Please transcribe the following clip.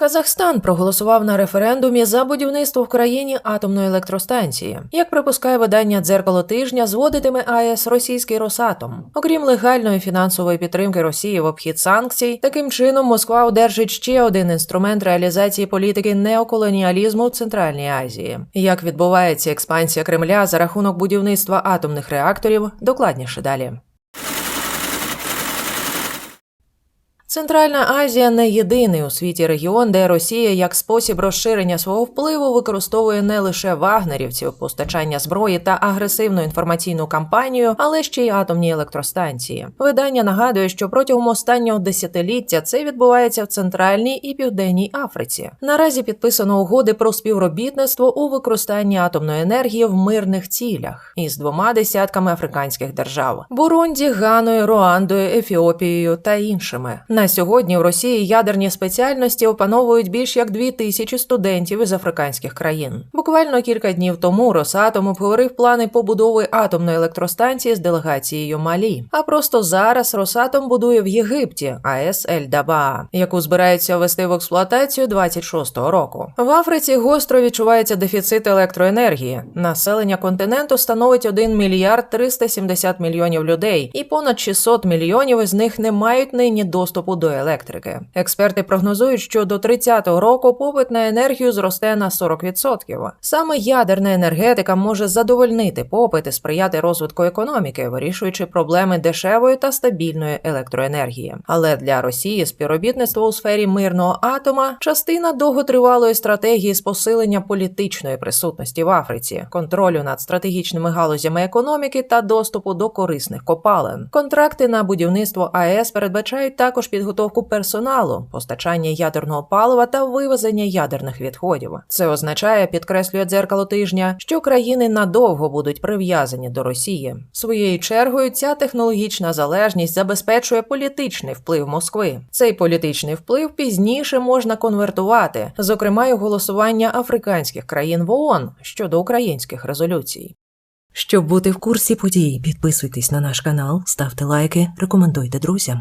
Казахстан проголосував на референдумі за будівництво в країні атомної електростанції. Як припускає видання дзеркало тижня, зводитиме АЕС російський Росатом. Окрім легальної фінансової підтримки Росії в обхід санкцій, таким чином Москва одержить ще один інструмент реалізації політики неоколоніалізму в Центральній Азії. Як відбувається експансія Кремля за рахунок будівництва атомних реакторів, докладніше далі. Центральна Азія не єдиний у світі регіон, де Росія як спосіб розширення свого впливу використовує не лише вагнерівців, постачання зброї та агресивну інформаційну кампанію, але ще й атомні електростанції. Видання нагадує, що протягом останнього десятиліття це відбувається в центральній і південній Африці. Наразі підписано угоди про співробітництво у використанні атомної енергії в мирних цілях із двома десятками африканських держав: Бурунді, Ганою, Руандою, Ефіопією та іншими. На сьогодні в Росії ядерні спеціальності опановують більш як дві тисячі студентів із африканських країн. Буквально кілька днів тому Росатом обговорив плани побудови атомної електростанції з делегацією Малі. А просто зараз Росатом будує в Єгипті АЕС Ель-Даба, яку збираються ввести в експлуатацію 26-го року. В Африці гостро відчувається дефіцит електроенергії. Населення континенту становить 1 мільярд 370 мільйонів людей, і понад 600 мільйонів із них не мають нині доступу до електрики. Експерти прогнозують, що до 30-го року попит на енергію зросте на 40%. Саме ядерна енергетика може задовольнити попит і сприяти розвитку економіки, вирішуючи проблеми дешевої та стабільної електроенергії. Але для Росії співробітництво у сфері мирного атома частина довготривалої стратегії з посилення політичної присутності в Африці, контролю над стратегічними галузями економіки та доступу до корисних копалин. Контракти на будівництво АЕС передбачають також підготовку персоналу, постачання ядерного палива та вивезення ядерних відходів. Це означає, підкреслює дзеркало тижня, що країни надовго будуть прив'язані до Росії. Своєю чергою ця технологічна залежність забезпечує політичний вплив Москви. Цей політичний вплив пізніше можна конвертувати, зокрема й голосування африканських країн в ООН щодо українських резолюцій. Щоб бути в курсі подій, підписуйтесь на наш канал, ставте лайки, рекомендуйте друзям.